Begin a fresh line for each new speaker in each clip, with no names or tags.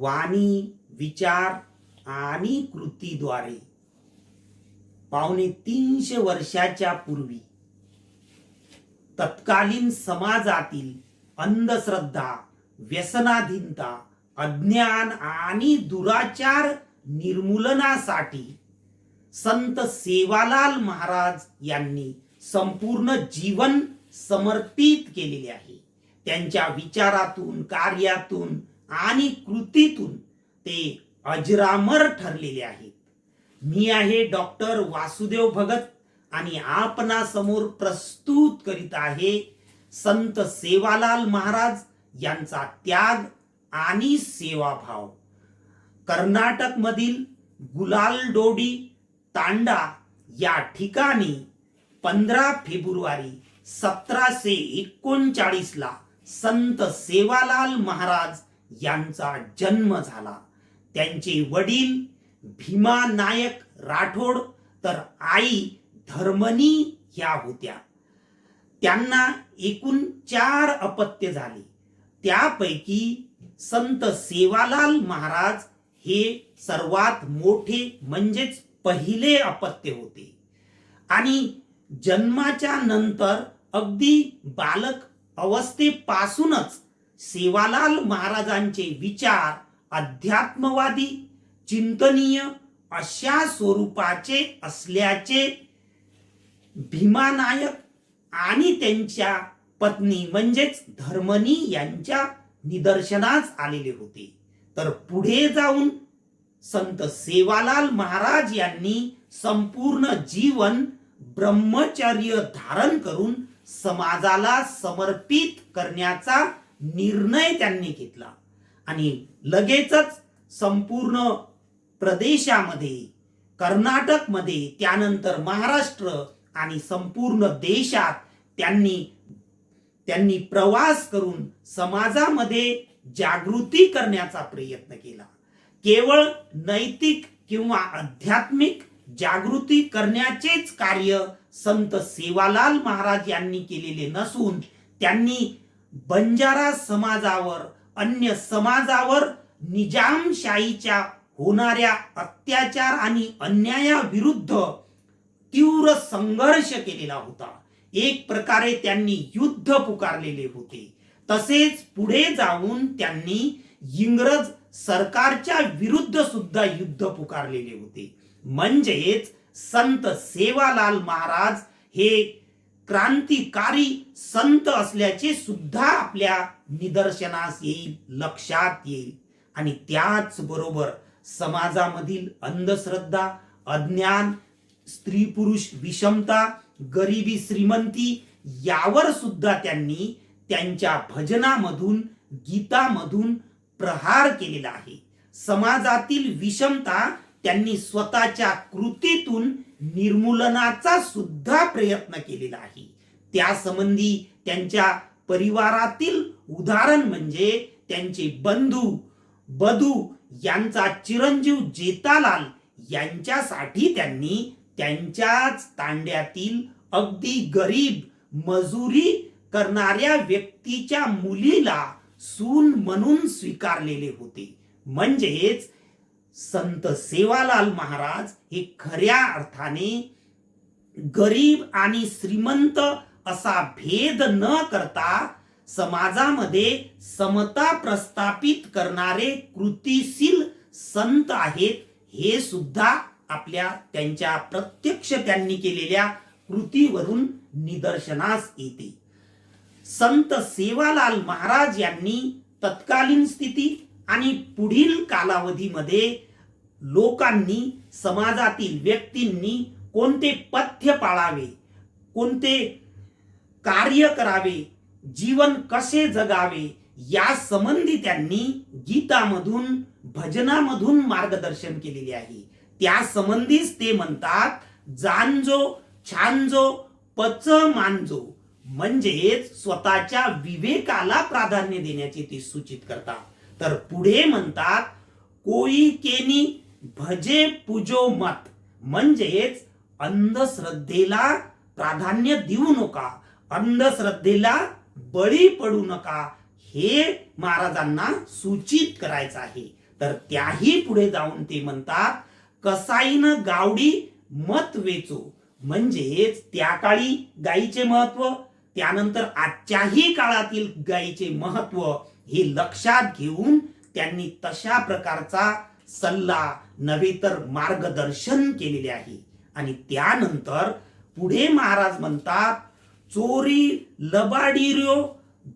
वाणी विचार आणि कृतीद्वारे. पावणे तीनशे वर्षाच्या पूर्वी तत्कालीन समाजातील अंधश्रद्धा व्यसनाधीनता अज्ञान आणि दुराचार निर्मूलनासाठी संत सेवालाल महाराज यांनी संपूर्ण जीवन समर्पित केलेले आहे. त्यांच्या विचारातून कार्यातून आणि कृतीतून ते अजरामर ठरलेले आहेत. मी आहे डॉक्टर वासुदेव भगत आणि आपणासमोर प्रस्तुत करीत आहे संत सेवालाल महाराज यांचा त्याग आणि सेवाभाव. कर्नाटक मधील गुलालडोडी तांडा या ठिकाणी पंधरा फेब्रुवारी सतराशे एकोणचाळीसला संत सेवालाल महाराज यांचा जन्म झाला. त्यांचे वडील भीमा नायक राठोड तर आई धर्मनी ह्या होत्या. त्यांना एकूण चार अपत्य झाले. त्यापैकी संत सेवालाल महाराज हे सर्वात मोठे म्हणजेच पहिले अपत्य होते. आणि जन्माच्या नंतर अगदी बालक अवस्थेपासूनच सेवालाल महाराजांचे विचार अध्यात्मवादी चिंतनीय अशा स्वरूपाचे असल्याचे भीमानायक आणि त्यांच्या पत्नी म्हणजेच धर्मनी यांच्या निदर्शनास आलेले होते. तर पुढे जाऊन संत सेवालाल महाराज यांनी संपूर्ण जीवन ब्रह्मचर्य धारण करून समाजाला समर्पित करण्याचा निर्णय त्यांनी घेतला. आणि लगेचच संपूर्ण प्रदेशामध्ये कर्नाटकमध्ये त्यानंतर महाराष्ट्र आणि संपूर्ण देशात त्यांनी त्यांनी प्रवास करून समाजामध्ये जागृती करण्याचा प्रयत्न केला. केवळ नैतिक किंवा आध्यात्मिक जागृती करण्याचेच कार्य संत सेवालाल महाराज यांनी केलेले नसून त्यांनी बंजारा समाजावर अन्य समाजावर निजामशाहीच्या होणाऱ्या अत्याचार आणि अन्यायाविरुद्ध तीव्र संघर्ष केलेला होता. एक प्रकारे त्यांनी युद्ध पुकारलेले होते. तसेच पुढे जाऊन त्यांनी इंग्रज सरकारच्या विरुद्ध सुद्धा युद्ध पुकारलेले होते. म्हणजेच संत सेवालाल महाराज हे क्रांतिकारी संत असल्याचे सुद्धा आपल्या निदर्शनास येईल लक्षात येईल. आणि त्याच बरोबर समाजामधील अंधश्रद्धा अज्ञान स्त्री पुरुष विषमता गरिबी श्रीमंती यावर सुद्धा त्यांनी त्यांच्या भजनामधून गीतामधून प्रहार केलेला आहे. समाजातील विषमता त्यांनी स्वतःच्या कृतीतून निर्मूलनाचा सुद्धा प्रयत्न केलेला आहे. त्या संबंधी त्यांच्या परिवारातील उदाहरण म्हणजे त्यांचे बंधू बधू यांचा चिरंजीव जेतालाल यांच्यासाठी त्यांनी त्यांच्याच तांड्यातील अगदी गरीब मजुरी करणाऱ्या व्यक्तीच्या मुलीला सून म्हणून स्वीकारलेले होते. म्हणजेच संत सेवालाल महाराज हे खऱ्या अर्थाने गरीब आणि श्रीमंत असा भेद न करता समाजामध्ये समता प्रस्थापित करणारे कृतीशील संत आहेत हे सुद्धा आपल्या त्यांच्या प्रत्यक्ष त्यांनी केलेल्या कृतीवरून निदर्शनास येते. संत सेवालाल महाराज यांनी तत्कालीन स्थिती आणि पुढील कालावधीमध्ये लोकांनी समाजातील व्यक्तींनी कोणते पथ्य पाळावे कोणते कार्य करावे जीवन कसे जगावे या संबंधी त्यांनी गीतामधून भजनामधून मार्गदर्शन केलेले आहे. त्या संबंधीच ते म्हणतात जानजो छानजो पच मानजो म्हणजेच स्वतःच्या विवेकाला प्राधान्य देण्याचे ते सूचित करतात. तर पुढे म्हणतात कोई केनी भजे पूजो मत. म्हणजेच अंधश्रद्धेला प्राधान्य देऊ नका अंधश्रद्धेला बळी पडू नका हे महाराजांना सूचित करायचं आहे. तर त्याही पुढे जाऊन ते म्हणतात कसाईनं गावडी मत वेचो. म्हणजेच त्या काळी गायीचे महत्त्व त्यानंतर आजच्याही काळातील गायीचे महत्त्व हे लक्षात घेऊन त्यांनी तशा प्रकारचा सल्ला नव्हे तर मार्गदर्शन केलेले आहे. आणि त्यानंतर पुढे महाराज म्हणतात चोरी लबाडिरो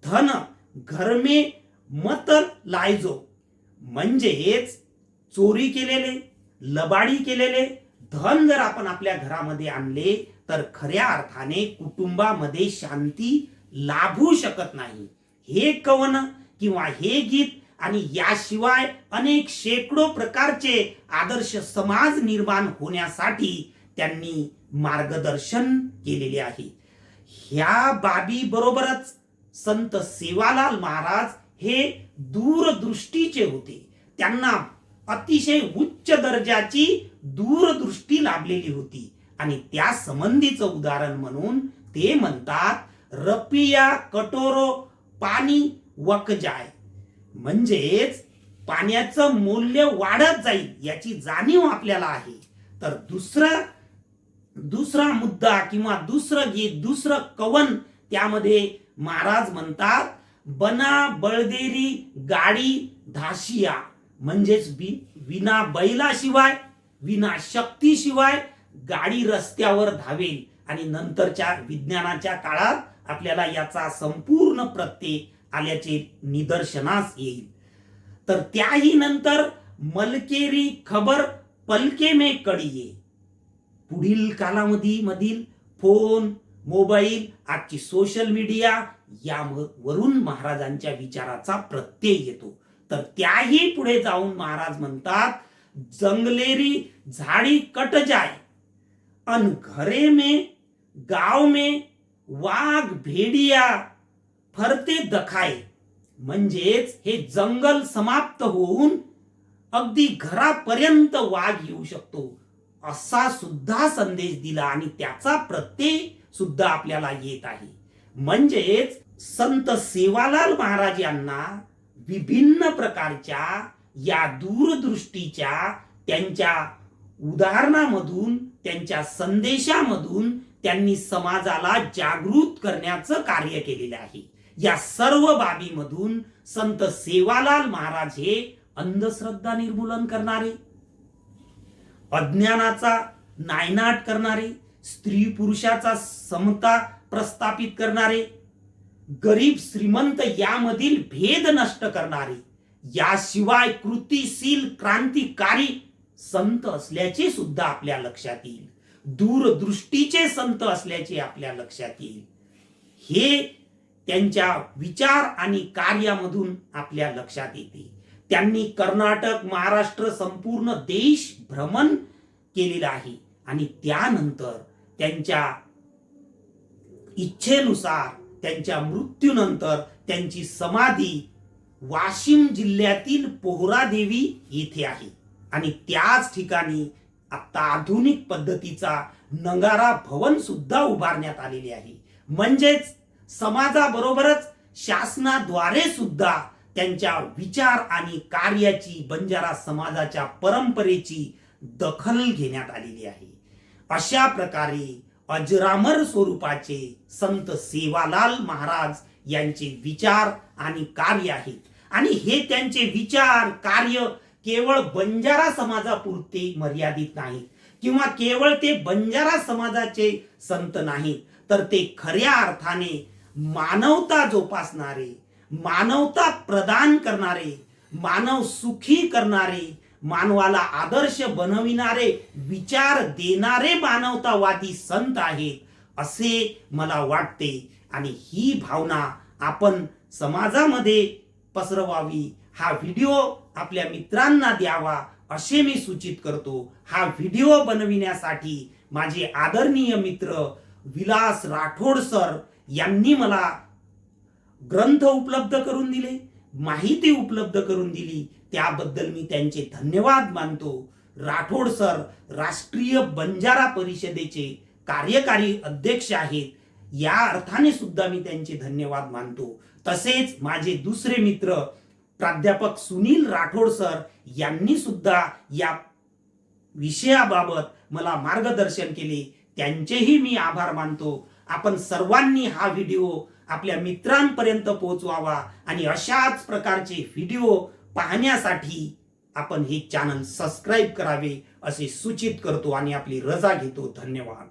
धन घरमे मत लायजो. म्हणजेच चोरी केलेले लबाडी केलेले धन जर आपण आपल्या घरामध्ये आणले तर खऱ्या अर्थाने कुटुंबामध्ये शांती लाभू शकत नाही. हे कवन किंवा हे गीत आणि याशिवाय अनेक शेकडो प्रकारचे आदर्श समाज निर्माण होण्यासाठी त्यांनी मार्गदर्शन केलेले आहे. ह्या बाबी बरोबरच संत सेवालाल महाराज हे दूरदृष्टीचे होते. त्यांना अतिशय उच्च दर्जाची दूरदृष्टी लाभलेली होती आणि त्या संबंधीचं उदाहरण म्हणून ते म्हणतात रपिया कटोरो पाणी वकजाय. म्हणजेच पाण्याचं मूल्य वाढत जाईल याची जाणीव आपल्याला आहे. तर दुसरं दुसरा मुद्दा किंवा दुसरं गीत दुसरं कवन त्यामध्ये महाराज म्हणतात बना बळदेरी गाडी धाशिया. म्हणजेच विना बैलाशिवाय विना शक्तीशिवाय गाडी रस्त्यावर धावेल. आणि नंतरच्या विज्ञानाच्या काळात आपल्याला याचा संपूर्ण प्रत्येक आल्याचे निदर्शनास येईल. तर त्याही नंतर मलकेरी खबर पलके मे कडिये पुढील कालावधी मधील फोन मोबाईल आजची सोशल मीडिया या वरून महाराजांच्या विचाराचा प्रत्यय येतो. तर त्याही पुढे जाऊन महाराज म्हणतात जंगलेरी झाडी कट जाय अन घरे मे गाव मे वाघ भेडिया. फरते दखाय म्हणजेच हे जंगल समाप्त होऊन अगदी घरापर्यंत वाघ येऊ शकतो असा सुद्धा संदेश दिला आणि त्याचा प्रत्यय सुद्धा आपल्याला येत आहे. म्हणजेच संत सेवालाल महाराज यांना विभिन्न प्रकारच्या या दूरदृष्टीच्या त्यांच्या उदाहरणामधून त्यांच्या संदेशामधून त्यांनी समाजाला जागृत करण्याचं कार्य केलेलं आहे. या सर्व बाबीमधून संत सेवालाल महाराज हे अंधश्रद्धा निर्मूलन करणारे अज्ञानाचा नायनाट करणारे स्त्री पुरुषाचा समता प्रस्थापित करणारे गरीब श्रीमंत यामधील भेद नष्ट करणारे याशिवाय कृतीशील क्रांतिकारी संत असल्याचे सुद्धा आपल्या लक्षात येईल. दूरदृष्टीचे संत असल्याचे आपल्या लक्षात येईल. हे त्यांच्या विचार आणि कार्यामधून आपल्या लक्षात येते. त्यांनी कर्नाटक महाराष्ट्र संपूर्ण देश भ्रमण केलेलं आहे. आणि त्यानंतर त्यांच्या इच्छेनुसार त्यांच्या मृत्यूनंतर त्यांची समाधी वाशिम जिल्ह्यातील पोहरादेवी येथे आहे. आणि त्याच ठिकाणी आता आधुनिक पद्धतीचा नगारा भवन सुद्धा उभारण्यात आलेले आहे. म्हणजेच समाजाबरोबरच शासनाद्वारे सुद्धा त्यांच्या विचार आणि कार्याची बंजारा समाजाच्या परंपरेची दखल घेण्यात आलेली आहे. अशा प्रकारे अजरामर स्वरूपाचे संत सेवालाल महाराज यांचे विचार आणि कार्य आहेत आणि हे त्यांचे विचार कार्य केवळ बंजारा समाजापुरते मर्यादित नाहीत किंवा केवळ ते बंजारा समाजाचे संत नाहीत तर ते खऱ्या अर्थाने मानवता जोपासणारे मानवता प्रदान करणारे मानव सुखी करणारे मानवाला आदर्श बनविणारे विचार देणारे मानवतावादी संत आहेत असे मला वाटते. आणि ही भावना आपण समाजामध्ये पसरवावी. हा व्हिडिओ आपल्या मित्रांना द्यावा असे मी सूचित करतो. हा व्हिडिओ बनविण्यासाठी माझे आदरणीय मित्र विलास राठोड सर यांनी मला ग्रंथ उपलब्ध करून दिले माहिती उपलब्ध करून दिली. त्याबद्दल मी त्यांचे धन्यवाद मानतो. राठोड सर राष्ट्रीय बंजारा परिषदेचे कार्यकारी अध्यक्ष आहेत. या अर्थाने सुद्धा मी त्यांचे धन्यवाद मानतो. तसेच माझे दुसरे मित्र प्राध्यापक सुनील राठोड सर यांनी सुद्धा या विषयाबाबत मला मार्गदर्शन केले. त्यांचेही मी आभार मानतो. आपण सर्वांनी हा व्हिडिओ आपल्या मित्रांपर्यंत पोहोचवावा आणि अशाच प्रकारचे व्हिडिओ पाहण्यासाठी आपण हे चॅनल सबस्क्राईब करावे असे सूचित करतो आणि आपली रजा घेतो. धन्यवाद.